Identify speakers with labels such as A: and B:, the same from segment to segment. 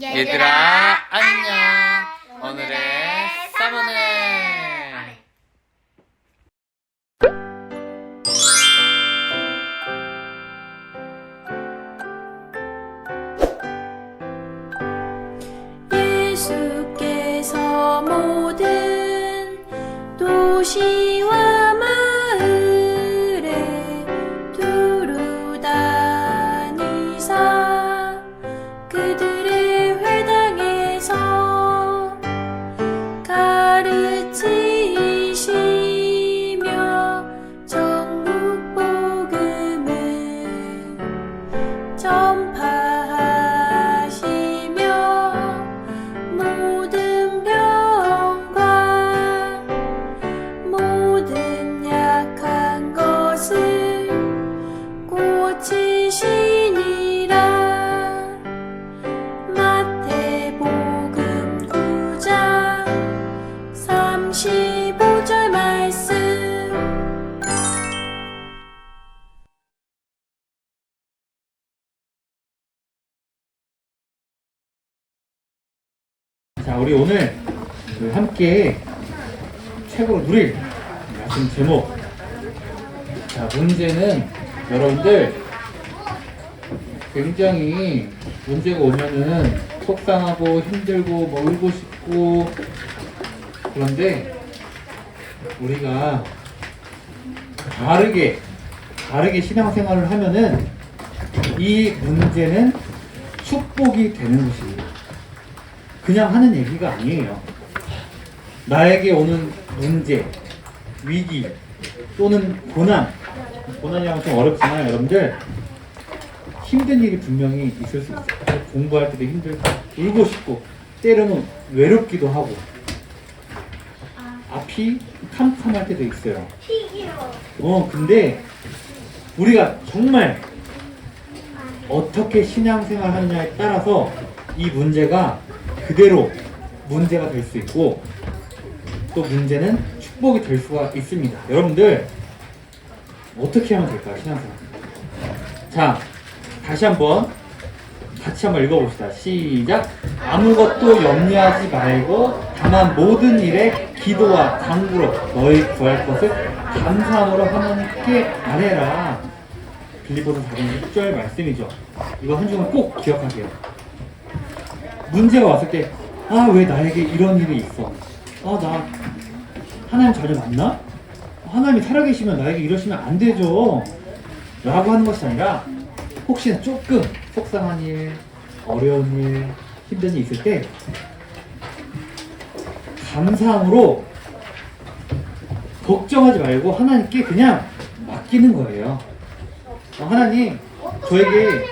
A: 얘들아 안녕. 오늘의 사문은
B: 전
C: 우리 오늘 함께 책으로 누릴 말씀 제목. 자, 문제는 여러분들 굉장히 문제가 오면은 속상하고 힘들고 뭐 울고 싶고 그런데 우리가 다르게 다르게 신앙생활을 하면은 이 문제는 축복이 되는 것입니다. 그냥 하는 얘기가 아니에요. 나에게 오는 문제, 위기, 또는 고난, 고난이라면 좀 어렵지만 여러분들 힘든 일이 분명히 있을 수 있어요. 공부할 때도 힘들고, 울고 싶고, 때로는 외롭기도 하고, 앞이 캄캄할 때도 있어요. 어, 근데 우리가 정말 어떻게 신앙생활 하느냐에 따라서 이 문제가 그대로 문제가 될 수 있고 또 문제는 축복이 될 수가 있습니다. 여러분들 어떻게 하면 될까요? 신앙생활. 자, 다시 한번 같이 한번 읽어봅시다. 시작. 아무것도 염려하지 말고 다만 모든 일에 기도와 간구로 너희 구할 것을 감사함으로 하나님께 아뢰라. 빌리포서 4장 6절 말씀이죠. 이거 한 줄은 꼭 기억하세요. 문제가 왔을 때, 아, 왜 나에게 이런 일이 있어? 아, 나, 하나님 자녀 맞나? 하나님이 살아계시면 나에게 이러시면 안 되죠. 라고 하는 것이 아니라, 혹시나 조금 속상한 일, 어려운 일, 힘든 일 있을 때, 감사함으로 걱정하지 말고 하나님께 그냥 맡기는 거예요. 어, 하나님, 저에게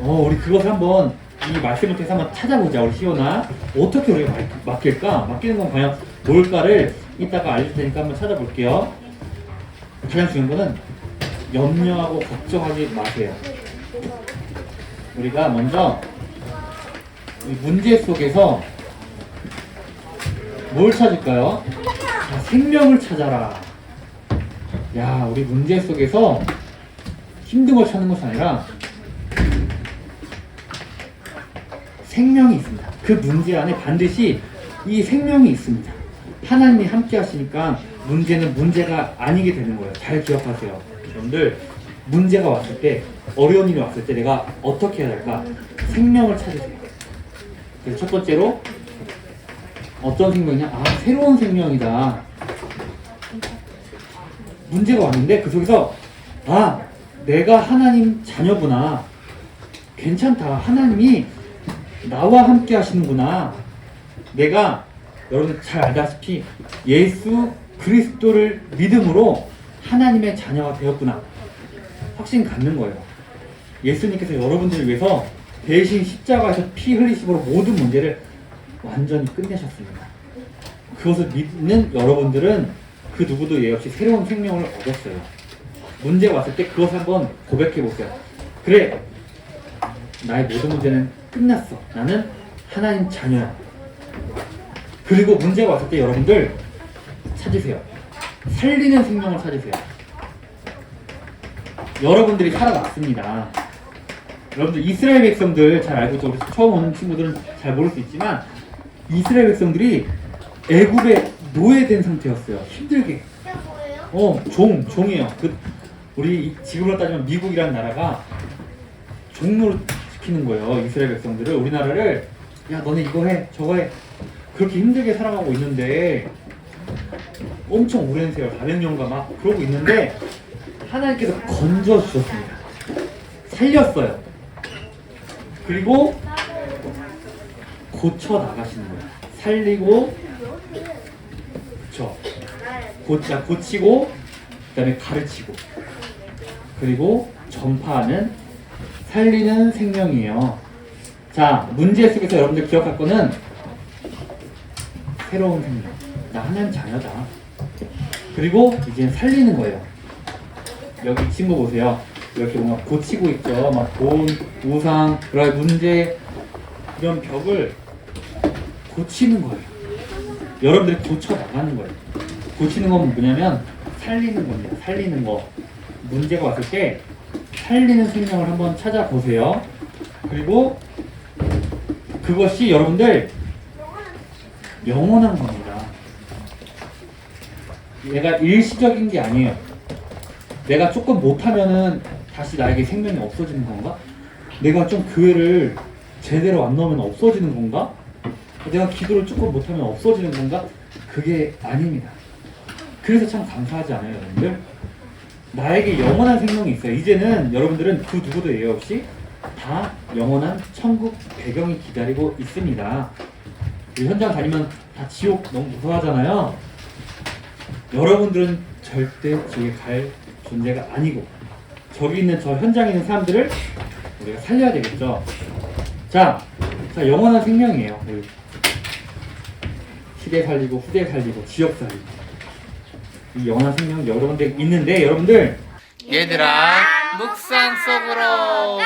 C: 어, 우리 그것을 한번 이 말씀을 통해서 한번 찾아보자, 우리 시오나. 어떻게 우리가 맡- 맡길까? 맡기는 건 과연 뭘까를 이따가 알릴 테니까 한번 찾아볼게요. 가장 중요한 거는 염려하고 걱정하지 마세요. 우리가 먼저 이 문제 속에서 뭘 찾을까요? 자, 생명을 찾아라. 야, 우리 문제 속에서 힘든 걸 찾는 것이 아니라 생명이 있습니다. 그 문제 안에 반드시 이 생명이 있습니다. 하나님이 함께 하시니까 문제는 문제가 아니게 되는 거예요. 잘 기억하세요. 여러분들, 문제가 왔을 때, 어려운 일이 왔을 때 내가 어떻게 해야 될까? 생명을 찾으세요. 그래서 첫 번째로, 어떤 생명이냐? 아, 새로운 생명이다. 문제가 왔는데 그 속에서, 아, 내가 하나님 자녀구나. 괜찮다. 하나님이 나와 함께 하시는구나. 내가 여러분 잘 알다시피 예수 그리스도를 믿음으로 하나님의 자녀가 되었구나. 확신 갖는 거예요. 예수님께서 여러분들을 위해서 대신 십자가에서 피 흘리심으로 모든 문제를 완전히 끝내셨습니다. 그것을 믿는 여러분들은 그 누구도 예 없이 새로운 생명을 얻었어요. 문제가 왔을 때 그것을 한번 고백해 보세요. 그래, 나의 모든 문제는 끝났어. 나는 하나님 자녀야. 그리고 문제가 왔을 때 여러분들 찾으세요. 살리는 생명을 찾으세요. 여러분들이 살아났습니다. 여러분들 이스라엘 백성들 잘 알고 있죠. 처음 오는 친구들은 잘 모를 수 있지만 이스라엘 백성들이 애굽에 노예된 상태였어요. 힘들게. 어, 종, 종이에요. 그 우리 이- 지금으로 따지면 미국이라는 나라가 종로로 시키는 거예요. 이스라엘 백성들을 우리나라를 야 너네 이거 해, 저거 해. 그렇게 힘들게 살아가고 있는데 엄청 오랜 세월 400년간 막 그러고 있는데 하나님께서 건져 주셨습니다. 살렸어요. 그리고 고쳐 나가시는 거예요. 살리고 그쵸. 고치고 그다음에 가르치고 그리고 전파하는 살리는 생명이에요. 자 문제 속에서 여러분들 기억할 거는 새로운 생명. 나 하나님 자녀다. 그리고 이제 살리는 거예요. 여기 친구 보세요. 이렇게 뭔가 고치고 있죠. 막 돈, 우상, 가지 문제 이런 벽을 고치는 거예요. 여러분들이 고쳐 나가는 거예요. 고치는 건 뭐냐면 살리는 겁니다. 살리는 거. 문제가 왔을 때 살리는 생명을 한번 찾아보세요. 그리고 그것이 여러분들 영원한 겁니다. 얘가 일시적인 게 아니에요. 내가 조금 못하면은 다시 나에게 생명이 없어지는 건가? 내가 좀 교회를 제대로 안 넣으면 없어지는 건가? 내가 기도를 조금 못하면 없어지는 건가? 그게 아닙니다. 그래서 참 감사하지 않아요, 여러분들? 나에게 영원한 생명이 있어요. 이제는 여러분들은 그 누구도 예외 없이 다 영원한 천국 배경이 기다리고 있습니다. 이 현장 다니면 다 지옥 너무 무서워하잖아요. 여러분들은 절대 지옥에 갈 존재가 아니고 저기 있는 저 현장에 있는 사람들을 우리가 살려야 되겠죠. 자, 자 영원한 생명이에요. 우리 시대 살리고 후대 살리고 지역 살리고 이 영원한 생명 여러분들 있는데 여러분들.
A: 얘들아 묵상 속으로